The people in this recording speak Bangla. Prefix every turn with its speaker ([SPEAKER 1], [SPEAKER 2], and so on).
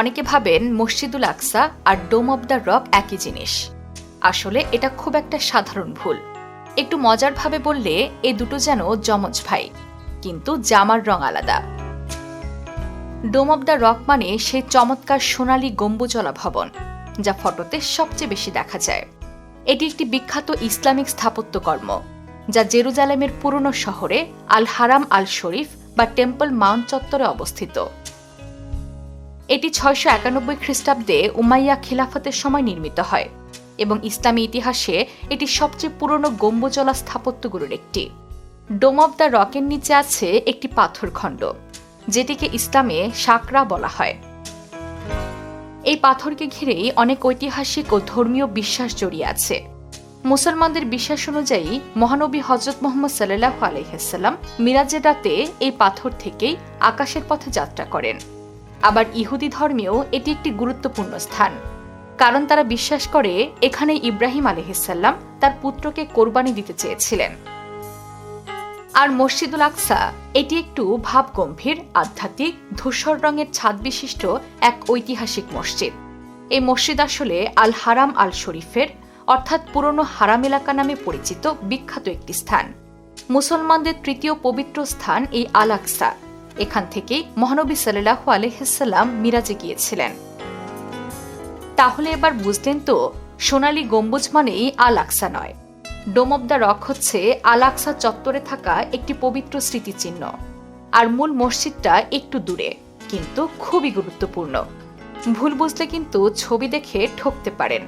[SPEAKER 1] অনেকে ভাবেন মসজিদুল আকসা আর ডোম অব দ্য রক একই জিনিস। আসলে এটা খুব একটা সাধারণ ভুল। একটু মজারভাবে বললে এ দুটো যেন যমজ ভাই, কিন্তু জামার রং আলাদা। ডোম অব দ্য রক মানে সেই চমৎকার সোনালী গম্বুজলা ভবন, যা ফটোতে সবচেয়ে বেশি দেখা যায়। এটি একটি বিখ্যাত ইসলামিক স্থাপত্যকর্ম যা জেরুজালেমের পুরনো শহরে আল হারাম আল শরীফ বা টেম্পল মাউন্ট চত্বরে অবস্থিত। এটি ছয়শো একানব্বই খ্রিস্টাব্দে উমাইয়া খিলাফতের সময় নির্মিত হয় এবং ইসলামী ইতিহাসে এটি সবচেয়ে পুরনো গম্বুজলা স্থাপত্যগুলোর একটি। ডোম অব দ্য রকের নিচে আছে একটি পাথরখণ্ড, যেটিকে ইসলামে সাকরা বলা হয়। এই পাথরকে ঘিরেই অনেক ঐতিহাসিক ও ধর্মীয় বিশ্বাস জড়িয়ে আছে। মুসলমানদের বিশ্বাস অনুযায়ী মহানবী হজরত মোহাম্মদ সাল্লাহ আলহিহাল্লাম মিরাজের রাতে এই পাথর থেকেই আকাশের পথে যাত্রা করেন। আবার ইহুদি ধর্মেও এটি একটি গুরুত্বপূর্ণ স্থান। কারণ তারা বিশ্বাস করে, এখানে ইব্রাহিম আলহিসাল্লাম তার পুত্রকে কোরবানি দিতে চেয়েছিলেন। আর মসজিদুল আকসা, এটি একটু ভাবগম্ভীর, আধ্যাত্মিক, ধূসর রঙের ছাদ বিশিষ্ট এক ঐতিহাসিক মসজিদ। এই মসজিদ আসলে আল হারাম আল শরীফের, অর্থাৎ পুরনো হারাম এলাকা নামে পরিচিত বিখ্যাত একটি স্থান। মুসলমানদের তৃতীয় পবিত্র স্থান এই আল আকসা। এখান থেকেই মহানবী সাল্লাহ আলহিসাল্লাম মিরাজে গিয়েছিলেন। তাহলে এবার বুঝলেন তো, সোনালী গম্বুজ মানেই আল আকসা নয়। ডোম অব দ্য রক হচ্ছে আল আকসা চত্বরে থাকা একটি পবিত্র স্মৃতিচিহ্ন, আর মূল মসজিদটা একটু দূরে, কিন্তু খুবই গুরুত্বপূর্ণ। ভুল বুঝলে কিন্তু ছবি দেখে ঠকতে পারেন।